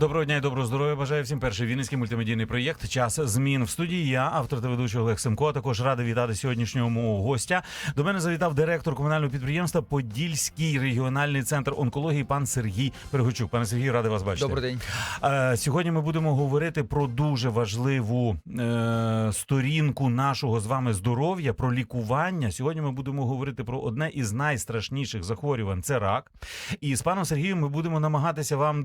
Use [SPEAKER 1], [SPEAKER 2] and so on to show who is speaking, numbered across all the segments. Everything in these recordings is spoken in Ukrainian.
[SPEAKER 1] Доброго дня і доброго здоров'я. Бажаю всім перший вінницький мультимедійний проєкт. Час змін в студії. Я автор та ведучий Олег Семко. Також радий вітати сьогоднішнього мого гостя. До мене завітав директор комунального підприємства Подільський регіональний центр онкології. Пан Сергій Перегочук. Пане Сергію, радий вас бачити.
[SPEAKER 2] Добрий день.
[SPEAKER 1] Е, Сьогодні ми будемо говорити про дуже важливу е, сторінку нашого з вами здоров'я, про лікування. Сьогодні ми будемо говорити про одне із найстрашніших захворювань це рак. І з паном Сергієм ми будемо намагатися вам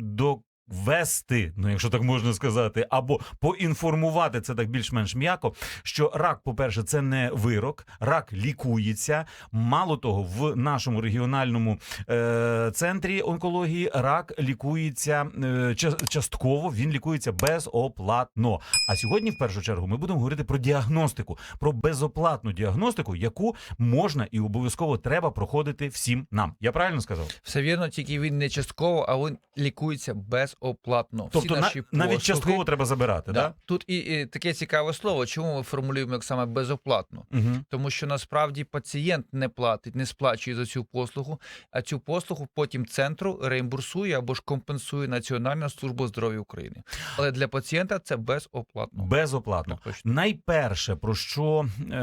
[SPEAKER 1] довести, ну якщо так можна сказати, або поінформувати це так більш-менш м'яко. Що рак, по-перше, це не вирок, рак лікується. Мало того, в нашому регіональному е, центрі онкології рак лікується е, частково. Він лікується безоплатно. А сьогодні, в першу чергу, ми будемо говорити про діагностику, про безоплатну діагностику, яку можна і обов'язково треба проходити всім нам. Я правильно сказав?
[SPEAKER 2] Все вірно, тільки він не частково, а він лікується безоплатно. Всі
[SPEAKER 1] Тобто на- навіть
[SPEAKER 2] послуги-
[SPEAKER 1] частково треба забирати,
[SPEAKER 2] Да.
[SPEAKER 1] так?
[SPEAKER 2] Тут і, і таке цікаве слово. Чому ми формулюємо як саме безоплатно?
[SPEAKER 1] Угу.
[SPEAKER 2] Тому що насправді пацієнт не платить, не сплачує за цю послугу, а цю послугу потім центру реімбурсує або ж компенсує Національна служба здоров'я України. Але для пацієнта це безоплатно.
[SPEAKER 1] Безоплатно.
[SPEAKER 2] Точно.
[SPEAKER 1] Найперше, про що е,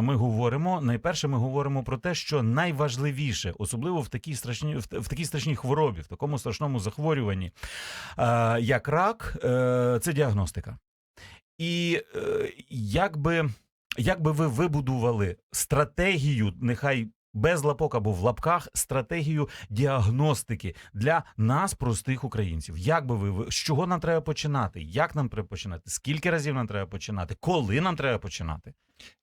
[SPEAKER 1] ми говоримо, найперше ми говоримо про те, що найважливіше, особливо в такій страшній в, в такій страшній хворобі, в такому страшному захворюванні, як рак, е, це діагностика. І е, як би, як би ви вибудували стратегію, нехай. Без лапок або в лапках стратегію діагностики для нас, простих українців. Як би ви- з чого нам треба починати? Як нам треба починати? Скільки разів нам треба починати? Коли нам треба починати?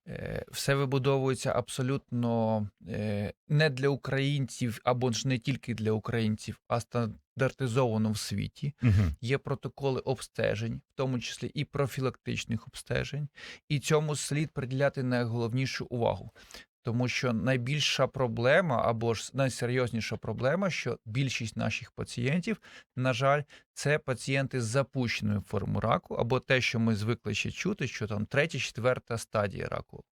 [SPEAKER 2] Е, Все вибудовується абсолютно е, не для українців, або ж не тільки для українців, а стандартизовано в світі.
[SPEAKER 1] Угу.
[SPEAKER 2] Є протоколи обстежень, в тому числі і профілактичних обстежень, і цьому слід приділяти найголовнішу увагу. Тому що найбільша проблема або ж найсерйозніша проблема, що більшість наших пацієнтів, на жаль, це пацієнти з запущеною формою раку, або те, що ми звикли ще чути, що там третя, четверта стадія раку.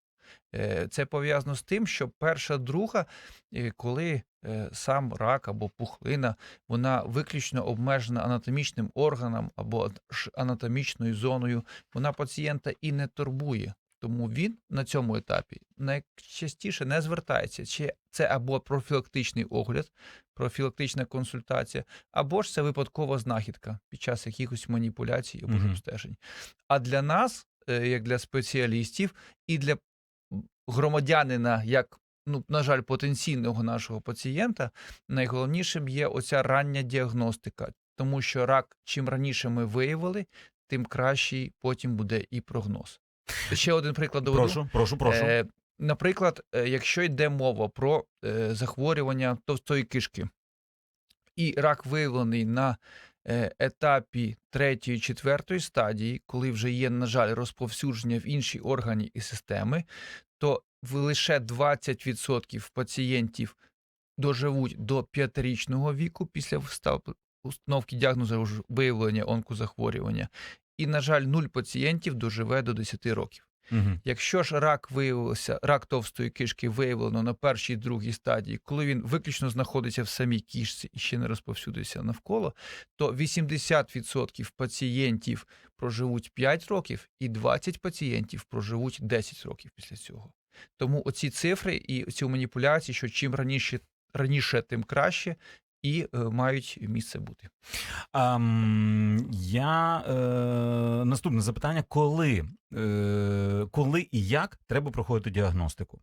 [SPEAKER 2] Е, Це пов'язано з тим, що перша, друга, е, коли е, сам рак або пухлина, вона виключно обмежена анатомічним органом або анатомічною зоною, вона пацієнта і не турбує. Тому він на цьому етапі найчастіше не звертається. Чи це або профілактичний огляд, профілактична консультація, або ж це випадкова знахідка під час якихось маніпуляцій або ж обстежень. А для нас, е, як для спеціалістів, і для громадянина, як ну, на жаль, потенційного нашого пацієнта, найголовнішим є оця рання діагностика, тому що рак, чим раніше ми виявили, тим кращий потім буде і прогноз. Ще один приклад доведу.
[SPEAKER 1] Прошу, прошу, прошу.
[SPEAKER 2] Е, наприклад, е, якщо йде мова про е, захворювання товстої кишки, і рак виявлений на е, етапі третьої, четвертої стадії, коли вже є, на жаль, розповсюдження в інші органи і системи, то лише 20% пацієнтів доживуть до п'ятирічного віку після встав- установки діагнозу виявлення онкозахворювання. І, на жаль, нуль пацієнтів доживе до 10 років.
[SPEAKER 1] Угу.
[SPEAKER 2] Якщо ж рак виявився, рак товстої кишки виявлено на першій другій стадії, коли він виключно знаходиться в самій кишці і ще не розповсюдився навколо, то 80% пацієнтів проживуть 5 років, і 20 пацієнтів проживуть 10 років після цього. Тому оці цифри і ці маніпуляції, що чим раніше, раніше тим краще, і е, мають місце бути.
[SPEAKER 1] Ам, я е, наступне запитання: коли, е, коли і як треба проходити діагностику?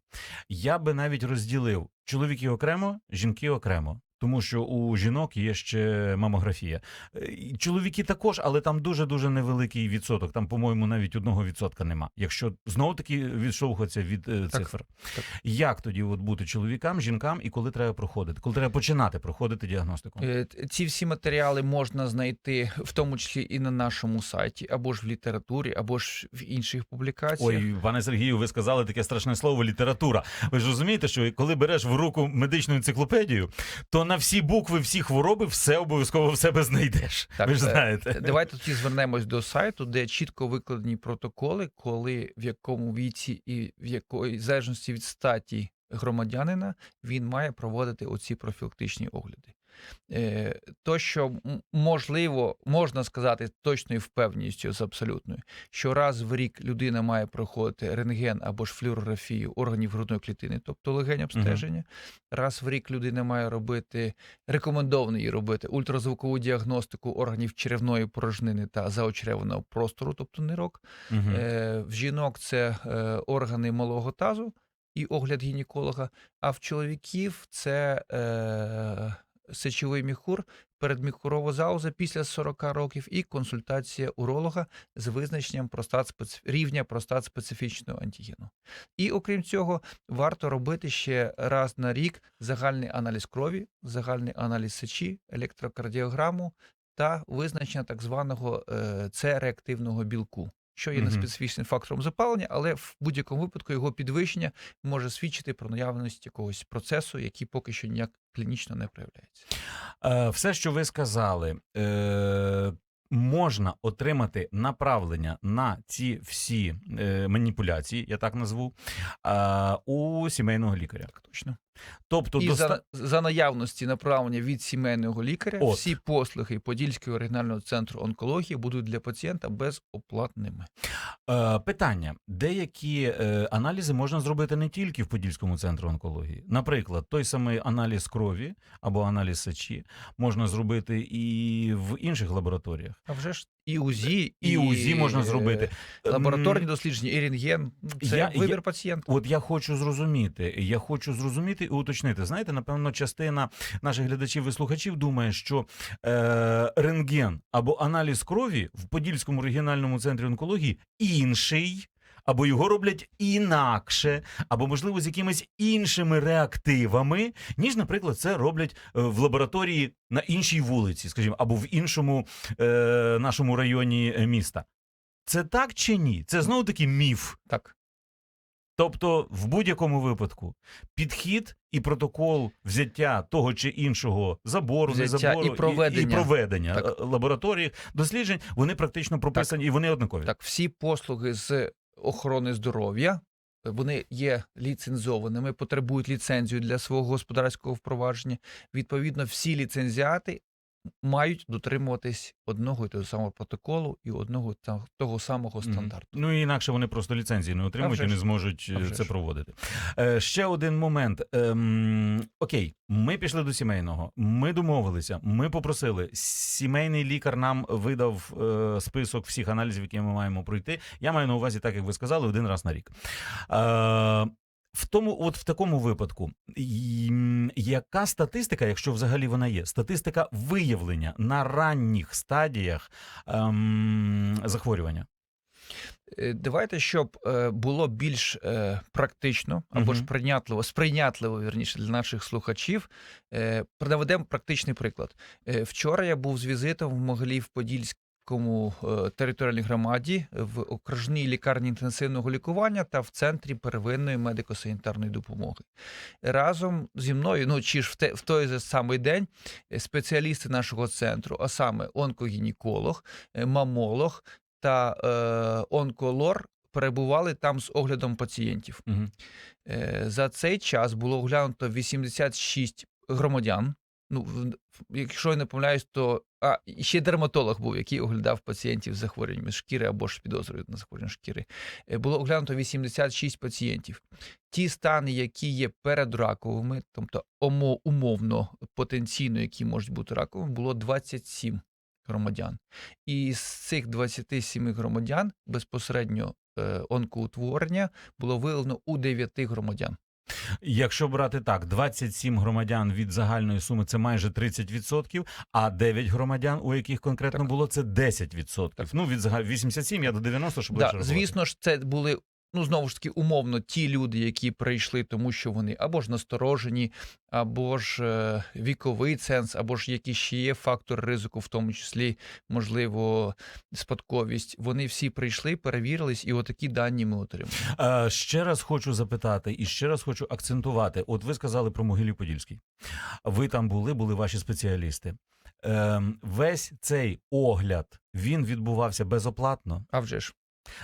[SPEAKER 1] Я би навіть розділив чоловіки окремо, жінки окремо. Тому що у жінок є ще мамографія. Е, Чоловіки також, але там дуже дуже невеликий відсоток. Там, по-моєму, навіть одного відсотка нема. Якщо знову таки відштовхуватися від е,
[SPEAKER 2] Так,
[SPEAKER 1] цифр,
[SPEAKER 2] так.
[SPEAKER 1] як тоді от бути чоловікам, жінкам і коли треба проходити? Коли треба починати проходити діагностику?
[SPEAKER 2] Е, Ці всі матеріали можна знайти в тому числі і на нашому сайті, або ж в літературі, або ж в інших публікаціях.
[SPEAKER 1] Ой, пане Сергію, ви сказали таке страшне слово література. Ви ж розумієте, що коли береш в руку медичну енциклопедію, то на всі букви, всі хвороби, все обов'язково в себе знайдеш.
[SPEAKER 2] Так,
[SPEAKER 1] ви ж
[SPEAKER 2] е,
[SPEAKER 1] знаєте.
[SPEAKER 2] Давайте тоді звернемось до сайту, де чітко викладені протоколи, коли в якому віці і в якої залежності від статі громадянина він має проводити оці профілактичні огляди. Е, То, що можливо, можна сказати точною впевненістю з абсолютною, що раз в рік людина має проходити рентген або ж флюорографію органів грудної клітини, тобто легень обстеження. Раз в рік людина має робити рекомендовано їй робити ультразвукову діагностику органів черевної порожнини та заочеревного простору, тобто нирок. Е, В жінок це е, органи малого тазу і огляд гінеколога, а в чоловіків це сечовий міхур, передміхурова зауза після 40 років і консультація уролога з визначенням простат рівня простат специфічного антигену. І окрім цього, варто робити ще раз на рік загальний аналіз крові, загальний аналіз сечі, електрокардіограму та визначення так званого е, С-реактивного білку що є неспецифічним фактором запалення, але в будь-якому випадку його підвищення може свідчити про наявність якогось процесу, який поки що ніяк клінічно не проявляється.
[SPEAKER 1] Е, Все, що ви сказали, е, можна отримати направлення на ці всі е, маніпуляції, я так назву, е, у сімейного лікаря.
[SPEAKER 2] Так точно.
[SPEAKER 1] Тобто,
[SPEAKER 2] І
[SPEAKER 1] доста...
[SPEAKER 2] за, за наявності направлення від сімейного лікаря
[SPEAKER 1] От.
[SPEAKER 2] всі послуги Подільського оригінального центру онкології будуть для пацієнта безоплатними.
[SPEAKER 1] Е, питання: деякі е, аналізи можна зробити не тільки в Подільському центрі онкології. Наприклад, той самий аналіз крові або аналіз сечі можна зробити і в інших лабораторіях.
[SPEAKER 2] А вже ж і УЗІ,
[SPEAKER 1] І УЗІ можна зробити.
[SPEAKER 2] е, Лабораторні дослідження, і рентген. Це
[SPEAKER 1] Я-
[SPEAKER 2] вибір
[SPEAKER 1] я-
[SPEAKER 2] пацієнта.
[SPEAKER 1] От я хочу зрозуміти, я хочу зрозуміти і уточнити. Знаєте, напевно, частина наших глядачів і слухачів думає, що е, рентген або аналіз крові в Подільському регіональному центрі онкології інший. Або його роблять інакше, або можливо з якимись іншими реактивами, ніж, наприклад, це роблять е, в лабораторії на іншій вулиці, скажімо, або в іншому е, нашому районі е, міста. Це так чи ні? Це знову таки міф.
[SPEAKER 2] Так.
[SPEAKER 1] Тобто, в будь-якому випадку, підхід і протокол взяття того чи іншого забору, не
[SPEAKER 2] Взяття
[SPEAKER 1] забору
[SPEAKER 2] і проведення.
[SPEAKER 1] і, проведення
[SPEAKER 2] Так.
[SPEAKER 1] е, лабораторій, досліджень, вони практично прописані і вони однакові.
[SPEAKER 2] Так, всі послуги з охорони здоров'я. Вони є ліцензованими, потребують ліцензію для свого господарського впровадження. Відповідно, всі ліцензіати мають дотримуватись одного і того самого протоколу і одного того самого стандарту.
[SPEAKER 1] Ну і інакше вони просто ліцензії не отримують і не зможуть е, це проводити. Е, ще один момент. Ем, окей, ми пішли до сімейного. Ми домовилися. Ми попросили. Сімейний лікар нам видав е, список всіх аналізів, які ми маємо пройти. Я маю на увазі, так як ви сказали, один раз на рік. Е, в тому, от в такому випадку, яка статистика, якщо взагалі вона є, статистика виявлення на ранніх стадіях ем, захворювання?
[SPEAKER 2] Е, Давайте, щоб е, було більш е, практично або ж прийнятливо, сприйнятливо вірніше для наших слухачів. Наведемо практичний приклад. Вчора я був з візитом в Могилів-Подільському е, територіальній громаді в окружній лікарні інтенсивного лікування та в центрі первинної медико-санітарної допомоги. Разом зі мною, ну чи ж в, те, в той же самий день, е, спеціалісти нашого центру, а саме онкогінеколог, е, мамолог та е, онколор перебували там з оглядом пацієнтів.
[SPEAKER 1] Угу.
[SPEAKER 2] За цей час було оглянуто 86 громадян. Ну, якщо я не помиляюсь, то а ще дерматолог був, який оглядав пацієнтів з захворюваннями шкіри або ж підозрою на захворювання шкіри. Е, Було оглянуто 86 пацієнтів. Ті стани, які є передраковими, тобто умовно потенційно, які можуть бути раковими, було 27 громадян. І з цих 27 громадян безпосередньо е, онкоутворення було виявлено у 9 громадян.
[SPEAKER 1] Якщо брати так, 27 громадян від загальної суми це майже 30%, а 9 громадян, у яких конкретно
[SPEAKER 2] Так.
[SPEAKER 1] було, це 10%.
[SPEAKER 2] Так.
[SPEAKER 1] Ну, від загаль... 87 я до 90, щоб
[SPEAKER 2] Да, звісно ж, це були. Ну, знову ж таки, умовно, ті люди, які прийшли, тому що вони або ж насторожені, або ж е, віковий ценз, або ж якісь ще є фактор ризику, в тому числі, можливо, спадковість. Вони всі прийшли, перевірились, і отакі дані ми отримали.
[SPEAKER 1] Е, ще раз хочу запитати і ще раз хочу акцентувати. От ви сказали про Могилів Подільський. Ви там були, були ваші спеціалісти. Е, весь цей огляд він відбувався безоплатно.
[SPEAKER 2] А вже ж.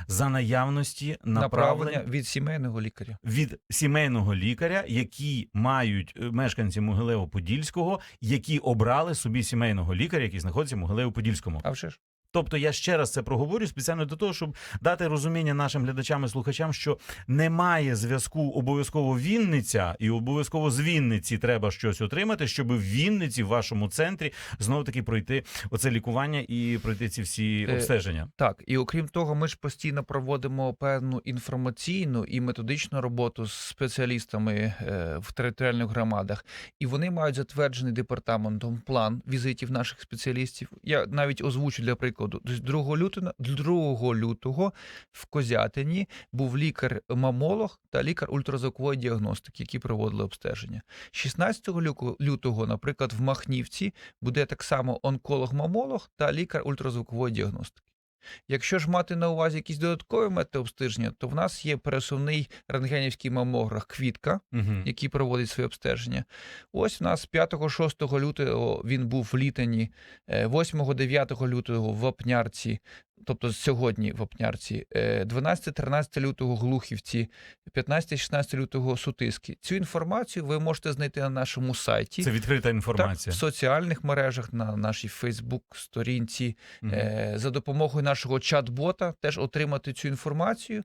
[SPEAKER 1] За наявності
[SPEAKER 2] Направлення від сімейного лікаря.
[SPEAKER 1] від сімейного лікаря, які мають е, мешканці Могилево-Подільського, які обрали собі сімейного лікаря, який знаходиться в Могилево-Подільському.
[SPEAKER 2] А вже ж.
[SPEAKER 1] Тобто я ще раз це проговорю спеціально для того, щоб дати розуміння нашим глядачам і слухачам, що немає зв'язку обов'язково Вінниця і обов'язково з Вінниці треба щось отримати, щоб в Вінниці, в вашому центрі, знову таки пройти оце лікування і пройти ці всі
[SPEAKER 2] Е,
[SPEAKER 1] обстеження.
[SPEAKER 2] Так, і окрім того, ми ж постійно проводимо певну інформаційну і методичну роботу з спеціалістами е, в територіальних громадах, і вони мають затверджений департаментом план візитів наших спеціалістів. Я навіть озвучу для прикладу: Тобто 2 лютого, 2 лютого в Козятині був лікар-мамолог та лікар ультразвукової діагностики, які проводили обстеження. 16 лютого, наприклад, в Махнівці буде так само онколог-мамолог та лікар ультразвукової діагностики. Якщо ж мати на увазі якісь додаткові методи обстеження, то в нас є пересувний рентгенівський мамограф Квітка,
[SPEAKER 1] Угу.
[SPEAKER 2] який проводить своє обстеження. Ось у нас 5-6 лютого він був в Літані, 8-9 лютого в Вапнярці, тобто сьогодні в Опнярці, 12-13 лютого Глухівці, 15-16 лютого Сутиски. Цю інформацію ви можете знайти на нашому сайті.
[SPEAKER 1] Це відкрита
[SPEAKER 2] Так,
[SPEAKER 1] інформація.
[SPEAKER 2] в соціальних мережах на нашій Фейсбук-сторінці,
[SPEAKER 1] Мгм.
[SPEAKER 2] Е, за допомогою нашого чат-бота теж отримати цю інформацію.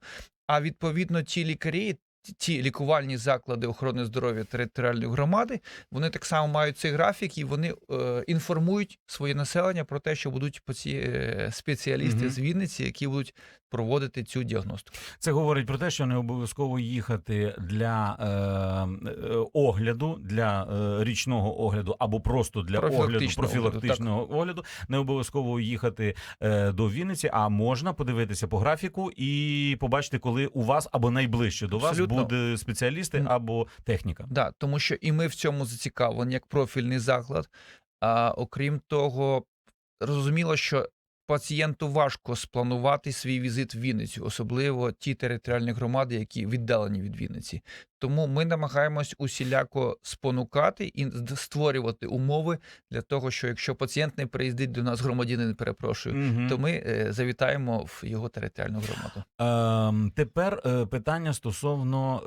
[SPEAKER 2] А відповідно, ті лікарі, ті- лікувальні заклади охорони здоров'я територіальної громади, вони так само мають цей графік і вони е, інформують своє населення про те, що будуть е, спеціалісти
[SPEAKER 1] угу.
[SPEAKER 2] з Вінниці, які будуть проводити цю діагностику.
[SPEAKER 1] Це говорить про те, що не обов'язково їхати для е, е, огляду, для е, річного огляду або просто для огляду
[SPEAKER 2] Профілактичного огляду,
[SPEAKER 1] огляду. Не обов'язково їхати е, до Вінниці, а можна подивитися по графіку і побачити, коли у вас або найближче до вас буде спеціалісти або техніка.
[SPEAKER 2] Да, тому що і ми в цьому зацікавлені як профільний заклад. А окрім того, зрозуміло, що пацієнту важко спланувати свій візит в Вінницю, особливо ті територіальні громади, які віддалені від Вінниці. Тому ми намагаємось усіляко спонукати і створювати умови для того, що якщо пацієнт не приїздить до нас, громадянин перепрошую,
[SPEAKER 1] Мгм.
[SPEAKER 2] то ми е, завітаємо в його територіальну громаду.
[SPEAKER 1] Ем, тепер е, питання стосовно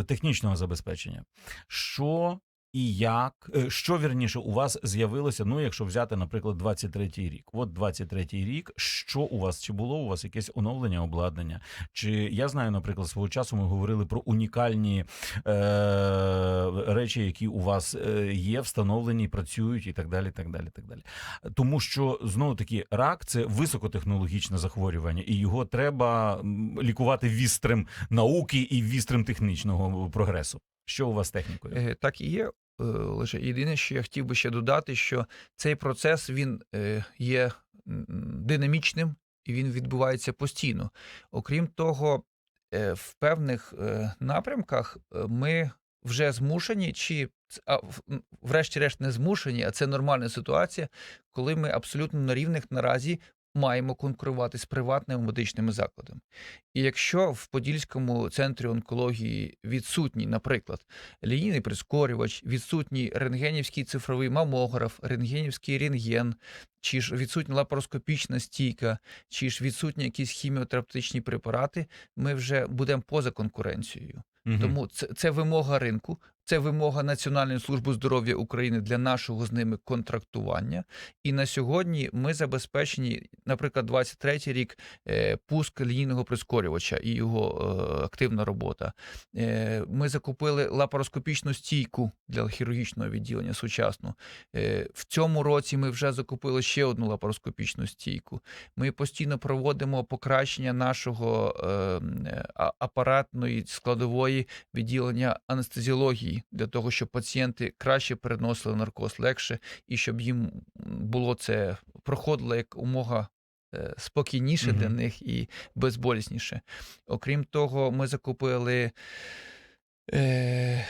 [SPEAKER 1] е, технічного забезпечення. Що і як, е, що вірніше у вас з'явилося? Ну, якщо взяти, наприклад, 23-й рік. От 23-й рік, що у вас? Чи було у вас якесь оновлення обладнання? Чи я знаю, наприклад, свого часу ми говорили про унікальні е, речі, які у вас е, є, встановлені, працюють і так далі. так далі, так далі. Тому що знову таки рак це високотехнологічне захворювання, і його треба лікувати вістрем науки і вістрем технічного прогресу. Що у вас технікою?
[SPEAKER 2] Е, Так і є. е, Лише єдине, що я хотів би ще додати, що цей процес він е, є динамічним і він відбувається постійно. Окрім того, в певних напрямках ми вже змушені, чи а, врешті-решт не змушені, а це нормальна ситуація, коли ми абсолютно на рівних наразі маємо конкурувати з приватними медичними закладами. І якщо в Подільському центрі онкології відсутній, наприклад, лінійний прискорювач, відсутній рентгенівський цифровий мамограф, рентгенівський рентген, чи ж відсутня лапароскопічна стійка, чи ж відсутні якісь хіміотерапевтичні препарати, ми вже будемо поза конкуренцією.
[SPEAKER 1] Мгм.
[SPEAKER 2] Тому це, це вимога ринку, це вимога Національної служби здоров'я України для нашого з ними контрактування. І на сьогодні ми забезпечені, наприклад, 23 рік е, пуск лінійного прискорювача і його е, активна робота. Е, Ми закупили лапароскопічну стійку для хірургічного відділення сучасну. В цьому році ми вже закупили ще одну лапароскопічну стійку. Ми постійно проводимо покращення нашого е, е, а- апаратної складової відділення анестезіології для того, щоб пацієнти краще переносили наркоз легше і щоб їм було це проходило як умога. Спокійніше Спокійніше для них і безболісніше. Окрім того, ми закупили е, е,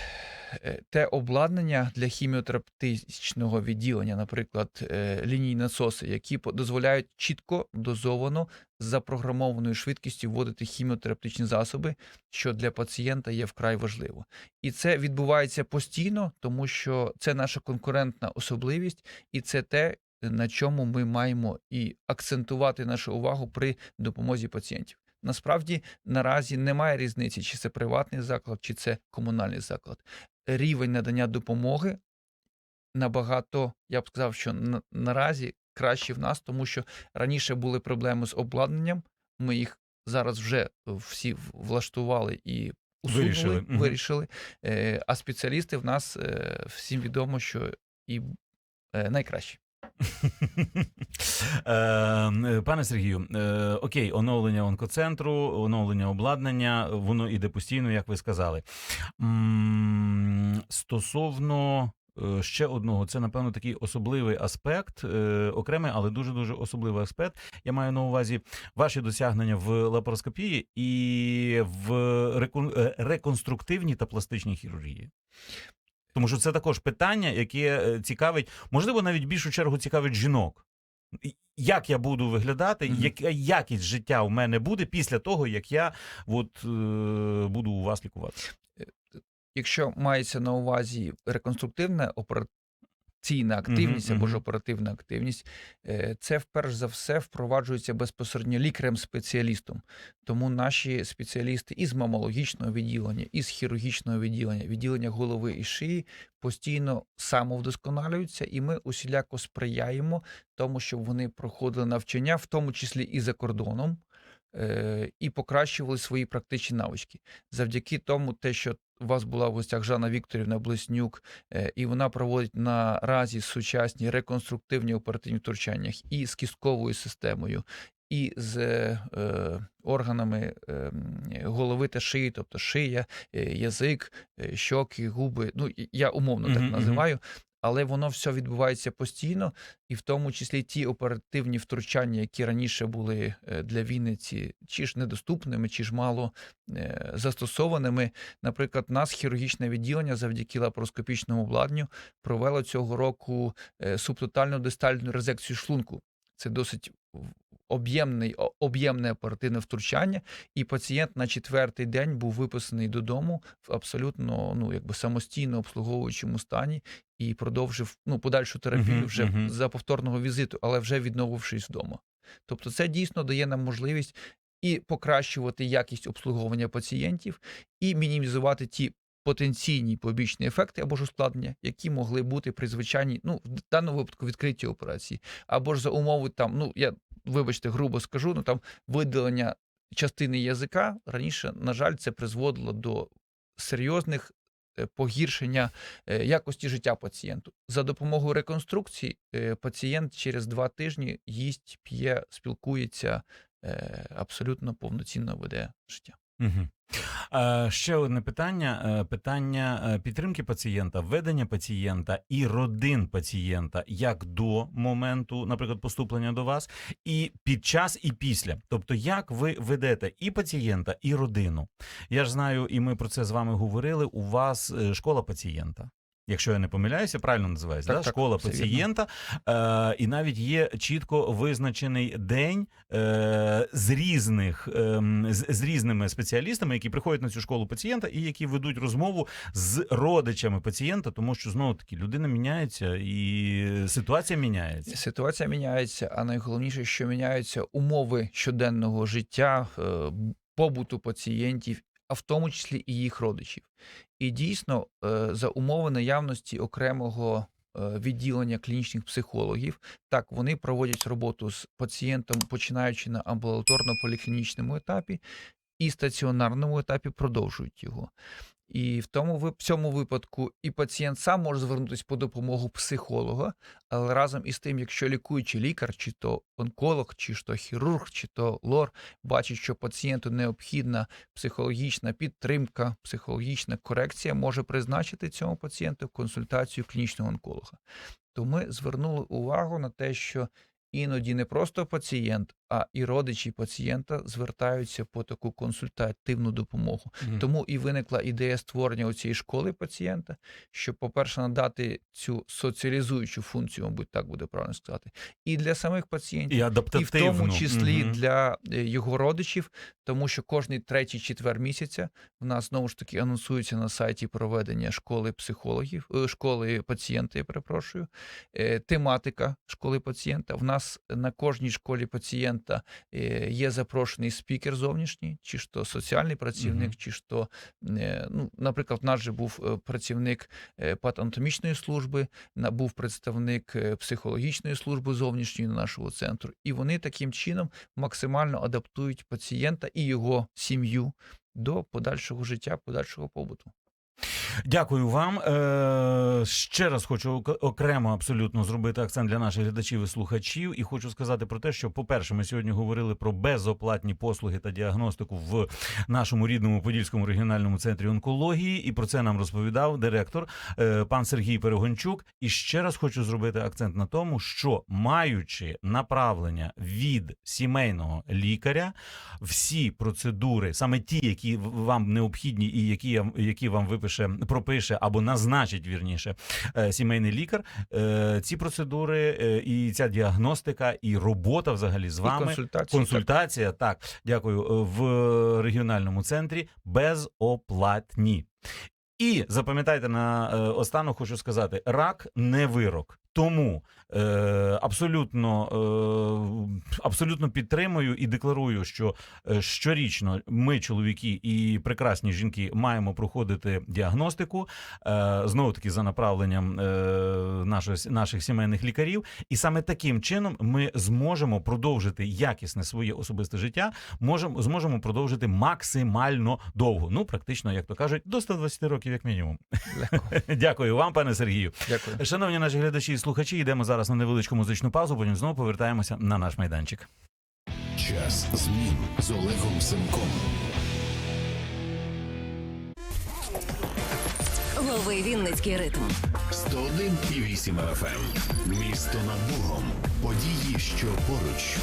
[SPEAKER 2] те обладнання для хіміотерапевтичного відділення, наприклад, е, лінійні насоси, які дозволяють чітко дозовано з запрограмованою швидкістю вводити хіміотерапевтичні засоби, що для пацієнта є вкрай важливо. І це відбувається постійно, тому що це наша конкурентна особливість, і це те, на чому ми маємо і акцентувати нашу увагу при допомозі пацієнтів. Насправді наразі немає різниці, чи це приватний заклад, чи це комунальний заклад. Рівень надання допомоги набагато, я б сказав, що на, наразі краще в нас, тому що раніше були проблеми з обладнанням. Ми їх зараз вже всі влаштували і усунули,
[SPEAKER 1] Вирішили,
[SPEAKER 2] вирішили. Е, а спеціалісти в нас е, всім відомо, що і е, найкращі.
[SPEAKER 1] Е, Пане Сергію, е, окей, оновлення онкоцентру, оновлення обладнання, воно іде постійно, як ви сказали. Стосовно е, ще одного, це напевно такий особливий аспект, окремий, але дуже дуже особливий аспект. Я маю на увазі ваші досягнення в лапароскопії і в реконструктивній та пластичній хірургії. Тому що це також питання, яке е, цікавить, можливо, навіть більшу чергу цікавить жінок. Як я буду виглядати,
[SPEAKER 2] Мгм.
[SPEAKER 1] яка якість життя у мене буде після того, як я от, е, буду у вас лікуватися?
[SPEAKER 2] Якщо мається на увазі реконструктивна операційна активність або ж оперативна активність, е, це вперш за все впроваджується безпосередньо лікарем-спеціалістом. Тому наші спеціалісти із мамологічного відділення, із хірургічного відділення, відділення голови і шиї постійно самовдосконалюються, і ми усіляко сприяємо тому, щоб вони проходили навчання, в тому числі і за кордоном. е, І покращували свої практичні навички завдяки тому, те, що у вас була в гостях Жанна Вікторівна Блеснюк, е, і вона проводить наразі сучасні реконструктивні оперативні втручаннях і з кістковою системою, і з е, органами е, голови та шиї, тобто шия, е, язик, е, щоки, губи. Ну, я умовно так
[SPEAKER 1] Мгм, мгм.
[SPEAKER 2] називаю. Але воно все відбувається постійно, і в тому числі ті оперативні втручання, які раніше були е, для Вінниці, чи ж недоступними, чи ж мало е, застосованими. Наприклад, нас хірургічне відділення завдяки лапароскопічному обладнанню провело цього року е, субтотальну дистальну резекцію шлунку. Це досить об'ємне оперативне втручання, і пацієнт на четвертий день був виписаний додому в абсолютно ну, якби самостійно обслуговуючому стані і продовжив ну, подальшу терапію вже за повторного візиту, але вже відновившись вдома. Тобто, це дійсно дає нам можливість і покращувати якість обслуговування пацієнтів, і мінімізувати ті потенційні побічні ефекти або ж ускладнення, які могли бути при звичайній, ну в даному випадку відкритій операції, або ж за умови там, ну я вибачте, грубо скажу, ну там видалення частини язика раніше, на жаль, це призводило до серйозних е, погіршення е, якості життя пацієнту. За допомогою реконструкції е, пацієнт через два тижні їсть, п'є, спілкується, абсолютно повноцінно веде життя.
[SPEAKER 1] Угу. Е, ще одне питання: е, питання е, підтримки пацієнта, ведення пацієнта і родин пацієнта як до моменту, наприклад, поступлення до вас, і під час, і після. Тобто, як ви ведете і пацієнта, і родину. Я ж знаю, і ми про це з вами говорили. У вас е, школа пацієнта. Якщо я не помиляюся, правильно називається
[SPEAKER 2] Так,
[SPEAKER 1] да?
[SPEAKER 2] так,
[SPEAKER 1] школа пацієнта, е, і навіть є чітко визначений день е, з різних ем, з, з різними спеціалістами, які приходять на цю школу пацієнта і які ведуть розмову з родичами пацієнта, тому що знову таки людина міняється і ситуація міняється.
[SPEAKER 2] Ситуація міняється, а найголовніше, що міняються умови щоденного життя, е, побуту пацієнтів, а в тому числі і їх родичів. І дійсно, е, за умови наявності окремого е, відділення клінічних психологів, так вони проводять роботу з пацієнтом, починаючи на амбулаторно-поліклінічному етапі, і стаціонарному етапі продовжують його. І в тому в цьому випадку і пацієнт сам може звернутися по допомогу психолога, але разом із тим, якщо лікуючий лікар, чи то онколог, чи то хірург, чи то лор, бачить, що пацієнту необхідна психологічна підтримка, психологічна корекція, може призначити цьому пацієнту консультацію клінічного онколога. То ми звернули увагу на те, що іноді не просто пацієнт, а і родичі пацієнта звертаються по таку консультативну допомогу.
[SPEAKER 1] Мгм.
[SPEAKER 2] Тому і виникла ідея створення цієї школи пацієнта, щоб, по-перше, надати цю соціалізуючу функцію, мабуть, так буде правильно сказати, і для самих пацієнтів.
[SPEAKER 1] І
[SPEAKER 2] І в тому числі
[SPEAKER 1] Мгм.
[SPEAKER 2] для е, його родичів, тому що кожний третій четвер місяця в нас знову ж таки анонсується на сайті проведення школи психологів, е, школи пацієнта, я перепрошую, е, тематика школи пацієнта. В нас на кожній школі пацієнта е, є запрошений спікер зовнішній, чи то соціальний працівник,
[SPEAKER 1] Мгм.
[SPEAKER 2] чи ж то, е, ну, наприклад, в нас же був е, працівник патанатомічної служби, був представник психологічної служби зовнішньої нашого центру, і вони таким чином максимально адаптують пацієнта і його сім'ю до подальшого життя, подальшого побуту.
[SPEAKER 1] Дякую вам. Е, ще раз хочу окремо абсолютно зробити акцент для наших глядачів і слухачів. І хочу сказати про те, що, по-перше, ми сьогодні говорили про безоплатні послуги та діагностику в нашому рідному Подільському регіональному центрі онкології. І про це нам розповідав директор е, пан Сергій Перегончук. І ще раз хочу зробити акцент на тому, що маючи направлення від сімейного лікаря, всі процедури, саме ті, які вам необхідні, і які, які вам випише, пропише або назначить вірніше е, сімейний лікар, е, ці процедури е, і ця діагностика, і робота взагалі з вами.
[SPEAKER 2] і
[SPEAKER 1] Консультація, так, дякую, в регіональному центрі безоплатні. І запам'ятайте на останок, хочу сказати: рак не вирок. Тому е, абсолютно, е, абсолютно підтримую і декларую, що е, щорічно ми, чоловіки і прекрасні жінки, маємо проходити діагностику е, знову таки за направленням е, нашої, наших сімейних лікарів. І саме таким чином ми зможемо продовжити якісне своє особисте життя, можемо зможемо продовжити максимально довго. Ну, практично, як то кажуть, до 120 років, як мінімум. Дякую вам, пане Сергію.
[SPEAKER 2] Дякую.
[SPEAKER 1] Шановні наші глядачі слухачі, йдемо зараз на невеличку музичну паузу, потім знову повертаємося на наш майданчик.
[SPEAKER 3] Час змін з Олегом Семком.
[SPEAKER 4] Лови Вінницький ритм.
[SPEAKER 3] 101,8 FM. Місто над Богом. Події, що поруч.